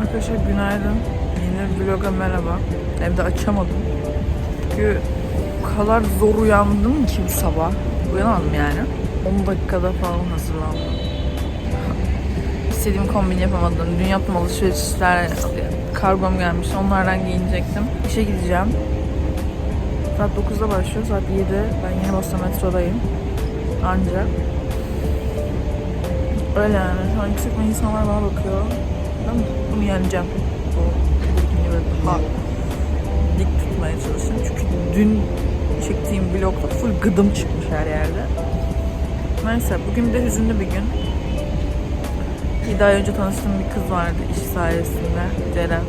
Arkadaşlar günaydın. Yeni vloga merhaba. Evde açamadım. Çünkü o kadar zor uyandım ki bu sabah. Uyanamadım yani. 10 dakikada falan hazırlandım. İstediğim kombini yapamadım. Dün yaptığım alışverişler, kargom gelmiş. Onlardan giyinecektim. İşe gideceğim. Saat 9'da başlıyor. Saat 7. Ben yeni Bosna metrodayım. Ancak. Öyle yani. Şu an yüksek insanlar bana bakıyor. Ben bunu yeneceğim. Bu ilgini böyle daha dik tutmaya çalışacağım. Çünkü dün çektiğim vlogda full gıdım çıkmış her yerde. Neyse bugün de hüzünlü bir gün. 7 ay önce tanıştığım bir kız vardı iş sayesinde. Ceren.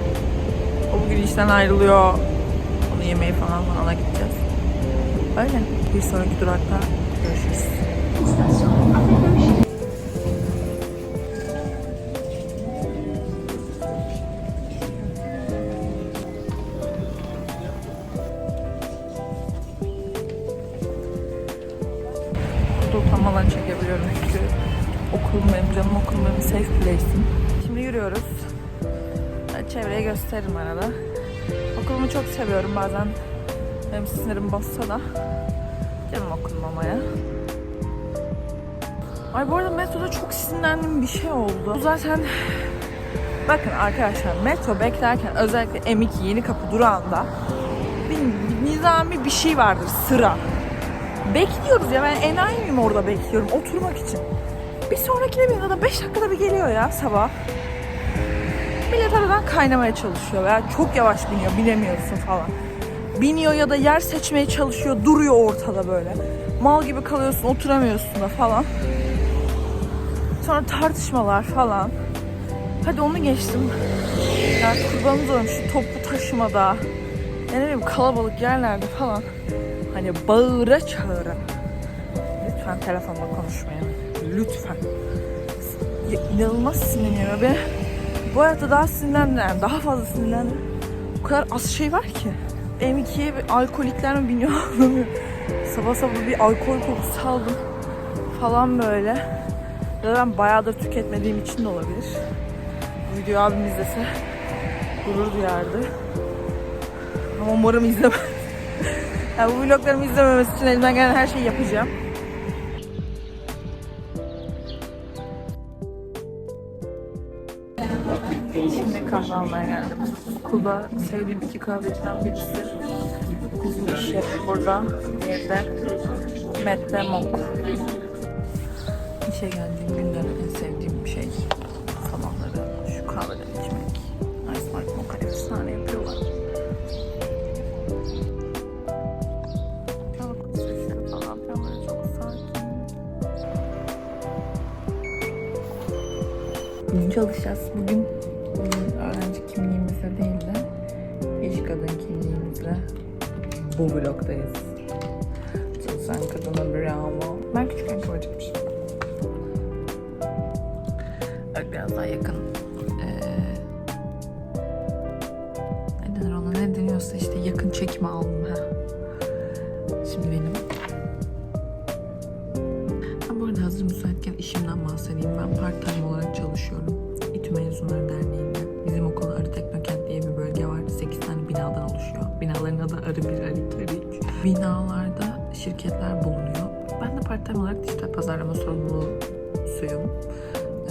O bugün işten ayrılıyor. Onu yemeği falan ona gideceğiz. Öyle. Bir sonraki durakta görüşürüz. Burada utanmadan çekebiliyorum çünkü okulum benim, canım okulum benim safe place'im. Şimdi yürüyoruz. Ben Çevreye gösteririm arada. Okulumu çok seviyorum bazen. Benim sinirim bozsa da. Canım okulum ama ya. Ay bu arada metroda çok sinirlendiğim bir şey oldu. Zaten Bakın arkadaşlar metro beklerken özellikle M2 yeni kapı durağında bir nizami bir şey vardır sıra. Bekliyoruz ya ben enayi miyim orada bekliyorum oturmak için. Bir sonrakine bir da 5 dakikada bir geliyor ya sabah. Millet aradan kaynamaya çalışıyor veya çok yavaş biniyor bilemiyorsun falan. Biniyor ya da yer seçmeye çalışıyor duruyor ortada böyle. Mal gibi kalıyorsun oturamıyorsun da falan. Sonra tartışmalar falan. Hadi onu geçtim. Ya kurbanımız olmuş şu toplu taşımada. Ne bileyim kalabalık yerlerde falan. Hani bağıra çağıra. Lütfen telefonla konuşmayın. Lütfen. Ya, inanılmaz sinirleniyor ve bu hayatta daha sinirlendim yani daha fazla sinirlendim. O kadar az şey var ki. M2'ye bir alkolikler mi biniyor anlamıyorum. Sabah sabah bir alkol kokusu aldım falan böyle. Ya ben bayağıdır tüketmediğim için de olabilir. Bu videoyu abim izlese gurur duyardı. Ama umarım izlemez. Yani bu vloglarımı izlememesi için elimden gelen her şeyi yapacağım. Şimdi kahve almaya geldim. Okulda sevdiğim iki kahveciden birisi. İş yeri burada. Diğeri de Mette Mok. İşe geldiğim günlerin en sevdiğim şey sabahları şu kahveden içmek. Ice Mark Mocha efsane yapıyorlar. Bugün çalışacağız. Bugün öğrenci kimliğimizle değil de iş kadın kimliğimizle bu vlogdayız. Çalışan kadına bravo. Ben küçükken kıvırcıkmışım. Bak biraz daha yakın. Ee, ne denir ona ne deniyorsa işte yakın çekme aldım ha. Şimdi benim. Binalarda şirketler bulunuyor. Ben de part time olarak dijital pazarlama sorumlusuyum.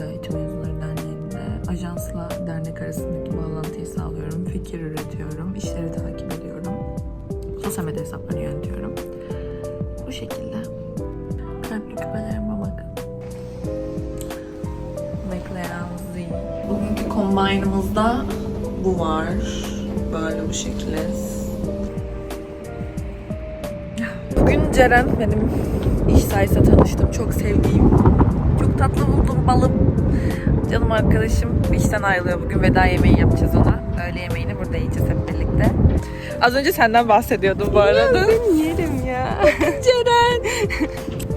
Ee, İTÜ Mezunları Derneği'nde ajansla dernek arasındaki bağlantıyı sağlıyorum. Fikir üretiyorum. işleri takip ediyorum. Sosyal medya hesaplarını yönetiyorum. Bu şekilde. Kalpli küpelerime bakın. Bekleyen Z. Bugünkü kombaynımızda bu var. Böyle bu şekilde. Ceren benim iş sayesinde tanıştım. Çok sevdiğim, çok tatlı buldum balım. Canım arkadaşım işten ayrılıyor. Bugün veda yemeği yapacağız ona. Öğle yemeğini burada yiyeceğiz hep birlikte. Az önce senden bahsediyordum bu arada. Yerim ya. Ceren.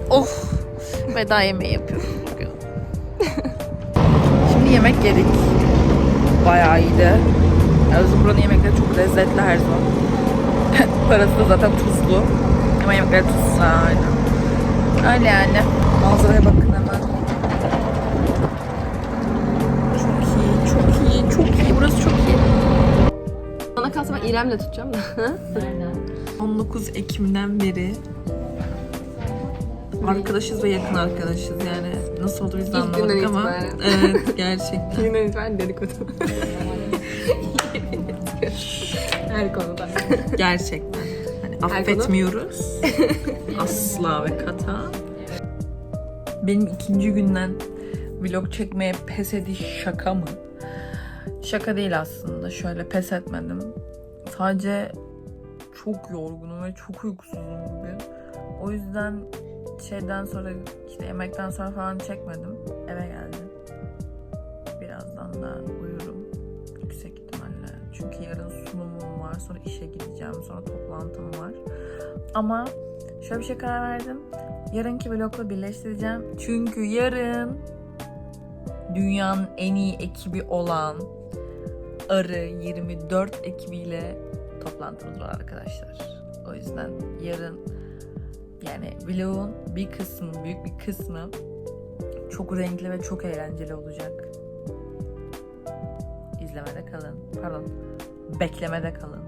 of. Veda yemeği yapıyorum bugün. Şimdi yemek yedik. Bayağı iyiydi. Bizim buranın yemekleri çok lezzetli her zaman. Parası da zaten tuzlu. Ama yemekleri tuzsuz aynen. Öyle yani. Manzaraya bakın hemen. Çok iyi, çok iyi, çok iyi. İrem'le tutacağım da. 19 Ekim'den beri arkadaşız ve yakın arkadaşız yani nasıl oldu biz de anlamadık günden ama itibaren. evet gerçekten Yine lütfen dedikodu. Her konuda. gerçekten affetmiyoruz. Asla ve kata. Benim ikinci günden vlog çekmeye pes ediş şaka mı? Şaka değil aslında. Şöyle pes etmedim. Sadece çok yorgunum ve çok uykusuzum bugün. O yüzden şeyden sonra işte yemekten sonra falan çekmedim. Eve geldim. Birazdan da uyurum. Yüksek ihtimalle. Çünkü yarın sunumum var, sonra işe gideceğim, sonra toplantım var. Ama şöyle bir şey karar verdim. Yarınki vlogla birleştireceğim. Çünkü yarın dünyanın en iyi ekibi olan Arı 24 ekibiyle toplantımız var arkadaşlar. O yüzden yarın yani vlogun bir kısmı, büyük bir kısmı çok renkli ve çok eğlenceli olacak. İzlemede kalın. Pardon. Beklemede kalın.